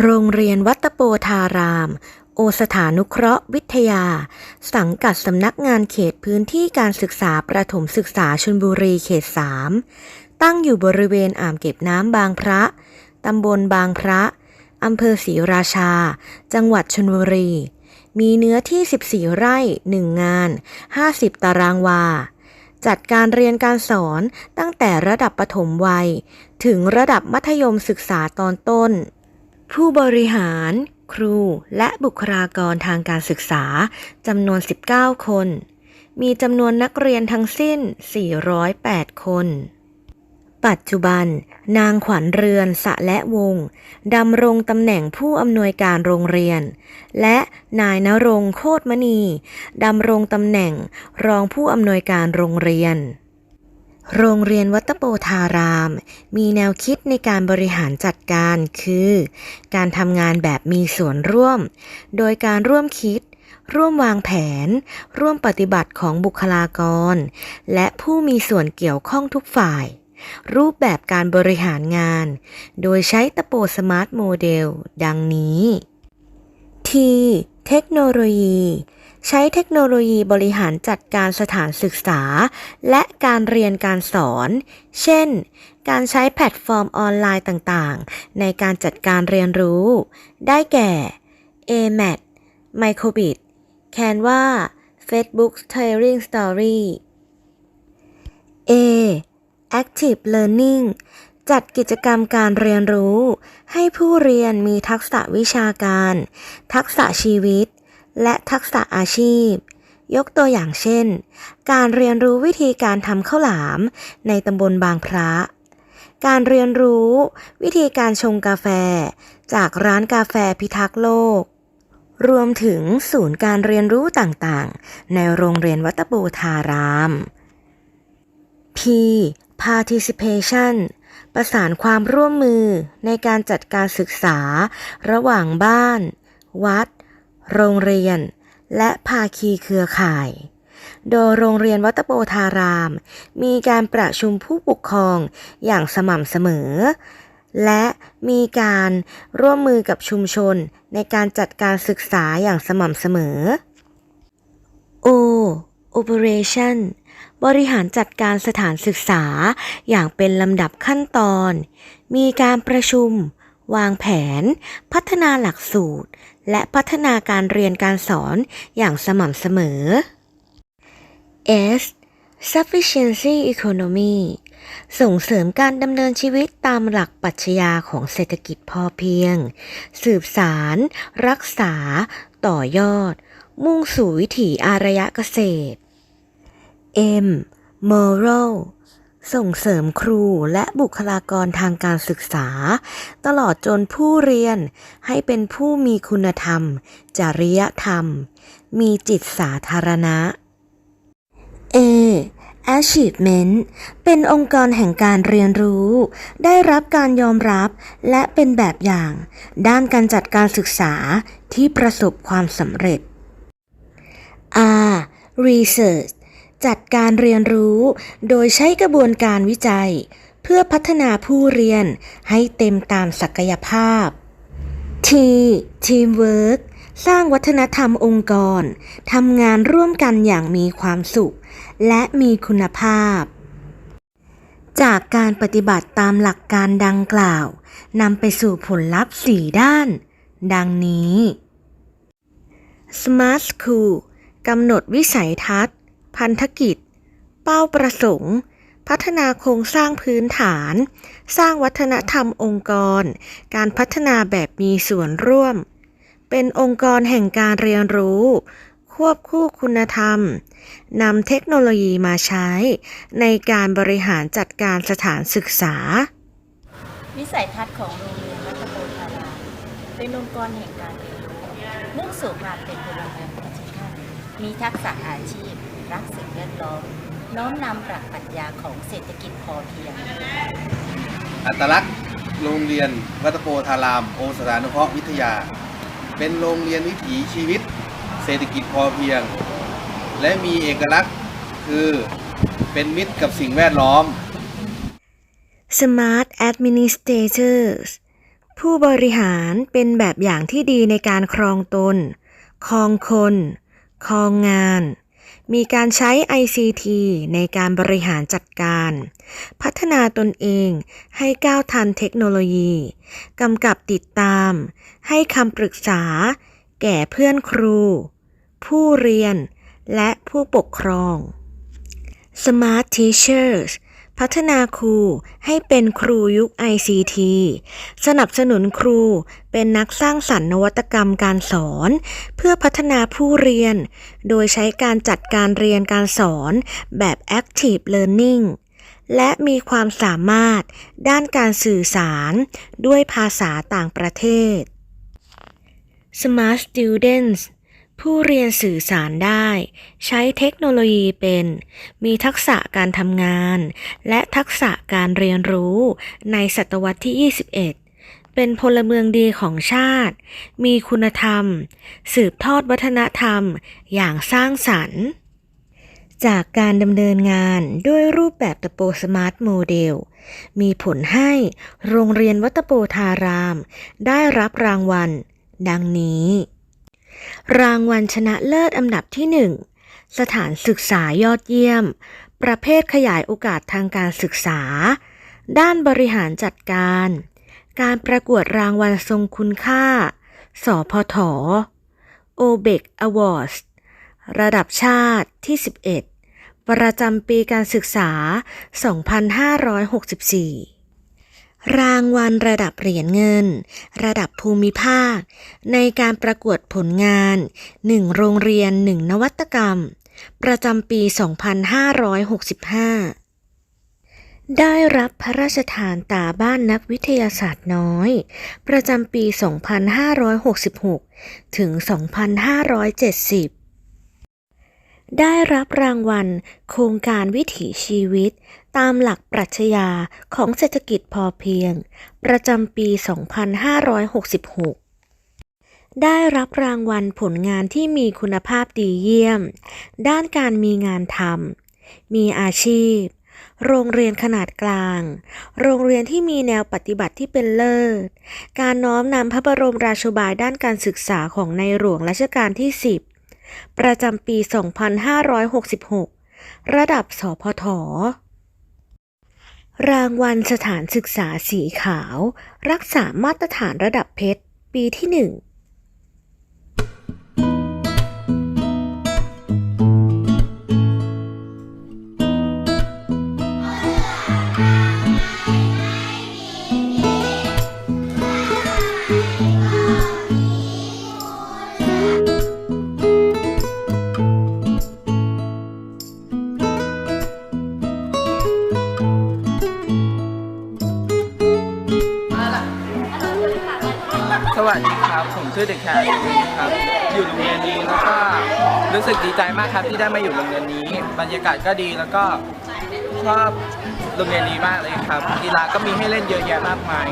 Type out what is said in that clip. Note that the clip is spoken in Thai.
โรงเรียนวัตโปธาราม โอสถานุเคราะห์วิทยา สังกัดสำนักงานเขตพื้นที่การศึกษาประถมศึกษาชลบุรีเขต 3 ตั้งอยู่บริเวณอ่างเก็บน้ำบางพระ ตำบลบางพระอำเภอศรีราชา จังหวัดชลบุรี มีเนื้อที่ 14 ไร่ 1 งาน 50 ตารางวา จัดการเรียนการสอนตั้งแต่ระดับประถมวัย ถึงระดับมัธยมศึกษาตอนต้น ผู้บริหาร ครู และบุคลากรทางการศึกษาจำนวน 19 คน มีจำนวนนักเรียนทั้งสิ้น 408 คน ปัจจุบัน นางขวัญเรือนสะและวงศ์ดำรงตำแหน่งผู้อำนวยการโรงเรียน และนายนรงค์โคตรมณีดำรงตำแหน่งรองผู้อำนวยการโรงเรียน โรงเรียนวัตะโปธาราม มีแนวคิดในการบริหารจัดการคือ การทำงานแบบมีส่วนร่วม โดยการร่วมคิด ร่วมวางแผน ร่วมปฏิบัติของบุคลากร และผู้มีส่วนเกี่ยวข้องทุกฝ่าย รูปแบบการบริหารงาน โดยใช้ตะโปสมาร์ทโมเดล ดังนี้ T เทคโนโลยี ใช้เทคโนโลยีบริหารจัดการสถานศึกษา และการเรียนการสอน เช่น การใช้แพลตฟอร์มออนไลน์ต่างๆ ในการจัดการเรียนรู้ ได้แก่ AMAT Microbit Canva Facebook Sharing Story A Active Learning จัดกิจกรรมการเรียนรู้ ให้ผู้เรียนมีทักษะวิชาการ ทักษะชีวิต และทักษะอาชีพ ยกตัวอย่างเช่น การเรียนรู้วิธีการทำข้าวหลามในตำบลบางพระ การเรียนรู้วิธีการชงกาแฟ จากร้านกาแฟพิทักษ์โลก รวมถึงศูนย์การเรียนรู้ต่างๆ ในโรงเรียนวัดตะปูทาราม P participation ประสานความร่วมมือในการจัดการศึกษา ระหว่างบ้าน วัด โรงเรียน และภาคีเครือข่าย โดยโรงเรียนวัตโปธาราม มีการประชุมผู้ปกครองอย่างสม่ำเสมอ และมีการร่วมมือกับชุมชนในการจัดการศึกษาอย่างสม่ำเสมอ O Operation บริหารจัดการสถานศึกษาอย่างเป็นลำดับขั้นตอน มีการประชุม วางแผน พัฒนาหลักสูตร และพัฒนาการเรียนการสอนอย่างสม่ำเสมอ S sufficiency economy ส่งเสริมการดำเนินชีวิตตามหลักปรัชญาของเศรษฐกิจพอเพียง สืบสาร รักษา ต่อยอด มุ่งสู่วิถีอารยะเกษตร M moral ส่งเสริมครูและบุคลากรทางการศึกษา ตลอดจนผู้เรียนให้เป็นผู้มีคุณธรรม จริยธรรม มีจิตสาธารณะ A achievement เป็นองค์กรแห่งการเรียนรู้ ได้รับการยอมรับและเป็นแบบอย่าง ด้านการจัดการศึกษาที่ประสบความสำเร็จ R research จัดการเรียนรู้ โดยใช้กระบวนการวิจัย เพื่อพัฒนาผู้เรียนให้เต็มตามศักยภาพ T teamwork สร้างวัฒนธรรมองค์กรทำงานร่วมกันอย่างมีความสุข และมีคุณภาพ จากการปฏิบัติตามหลักการดังกล่าวนำไปสู่ผลลัพธ์4ด้าน ดังนี้ Smart School กำหนดวิสัยทัศน์ พันธกิจ เป้าประสงค์ พัฒนาโครงสร้างพื้นฐาน สร้างวัฒนธรรมองค์กร การพัฒนาแบบมีส่วนร่วม เป็นองค์กรแห่งการเรียนรู้ ควบคู่คุณธรรมนำเทคโนโลยีมาใช้ ในการบริหารจัดการสถานศึกษา วิสัยทัศน์ของโรงเรียนวัดตโกธารามเป็นองค์กรแห่งการเรียนรู้มุ่งสู่ความเป็นพลเมืองดิจิทัลมีทักษะอาชีพ รักสิ่งแวดล้อม น้อมนำปรัชปรัชญาของเศรษฐกิจพอเพียง อัตลักษณ์โรงเรียนวัดตะโปธาราม โอสถานุเคราะห์วิทยา เป็นโรงเรียนวิถีชีวิต เศรษฐกิจพอเพียง และมีเอกลักษณ์คือเป็นมิตรกับสิ่งแวดล้อม Smart Administrators ผู้บริหารเป็นแบบอย่างที่ดีในการครองตน ครองคน ครองงาน มีการใช้ ICT ในการบริหารจัดการ พัฒนาตนเองให้ก้าวทันเทคโนโลยีกำกับติดตาม ให้คำปรึกษา แก่เพื่อนครู ผู้เรียน และผู้ปกครอง Smart Teachers พัฒนาครูให้เป็นครูยุค ICT สนับสนุนครูเป็นนักสร้างสรรค์นวัตกรรมการสอน เพื่อพัฒนาผู้เรียน โดยใช้การจัดการเรียนการสอนแบบ Active Learning และมีความสามารถด้านการสื่อสารด้วยภาษาต่างประเทศ Smart Students ผู้เรียนสื่อสารได้ ใช้เทคโนโลยีเป็น มีทักษะการทำงาน และทักษะการเรียนรู้ในศตวรรษที่ 21 เป็นพลเมืองดีของชาติ มีคุณธรรม สืบทอดวัฒนธรรม อย่างสร้างสรรค์ จากการดำเนินงานด้วยรูปแบบตะโปสมาร์ทโมเดล มีผลให้โรงเรียนวัตโปธาราม ได้รับรางวัล ดังนี้ รางวัลชนะเลิศอันดับที่ 1 สถานศึกษายอดเยี่ยม ประเภทขยายโอกาสทางการศึกษา ด้านบริหารจัดการ การประกวดรางวัลทรงคุณค่า สพทโอเบกอวอร์ดระดับชาติที่ 11 ประจำปีการศึกษา 2564 รางวัลระดับเหรียญเงิน ระดับภูมิภาค ในการประกวดผลงาน 1 โรงเรียน 1 นวัตกรรม ประจำปี 2565 ได้รับพระราชทานตาบ้านนักวิทยาศาสตร์น้อย ประจำปี 2566 ถึง 2570 ได้รับรางวัล โครงการวิถีชีวิต ตามหลักปรัชญาของเศรษฐกิจพอเพียง ประจำปี 2566 ได้รับรางวัลผลงานที่มีคุณภาพดีเยี่ยม ด้านการมีงานทำมีอาชีพ โรงเรียนขนาดกลาง โรงเรียนที่มีแนวปฏิบัติที่เป็นเลิศ การน้อมนำพระบรมราโชบายด้านการศึกษาของในหลวงรัชกาลที่ 10 ประจำปี 2566 ระดับสพทรางวัลสถานศึกษาสีขาว รักษามาตรฐานระดับเพชร ปีที่ 1 ผมชื่อเด็กชายครับ อยู่โรงเรียนนี้แล้วก็รู้สึกดีใจมากครับที่ได้มาอยู่โรงเรียนนี้ บรรยากาศก็ดีแล้วก็ชอบโรงเรียนนี้มากเลยครับกีฬาก็มีให้เล่นเยอะแยะมากมาย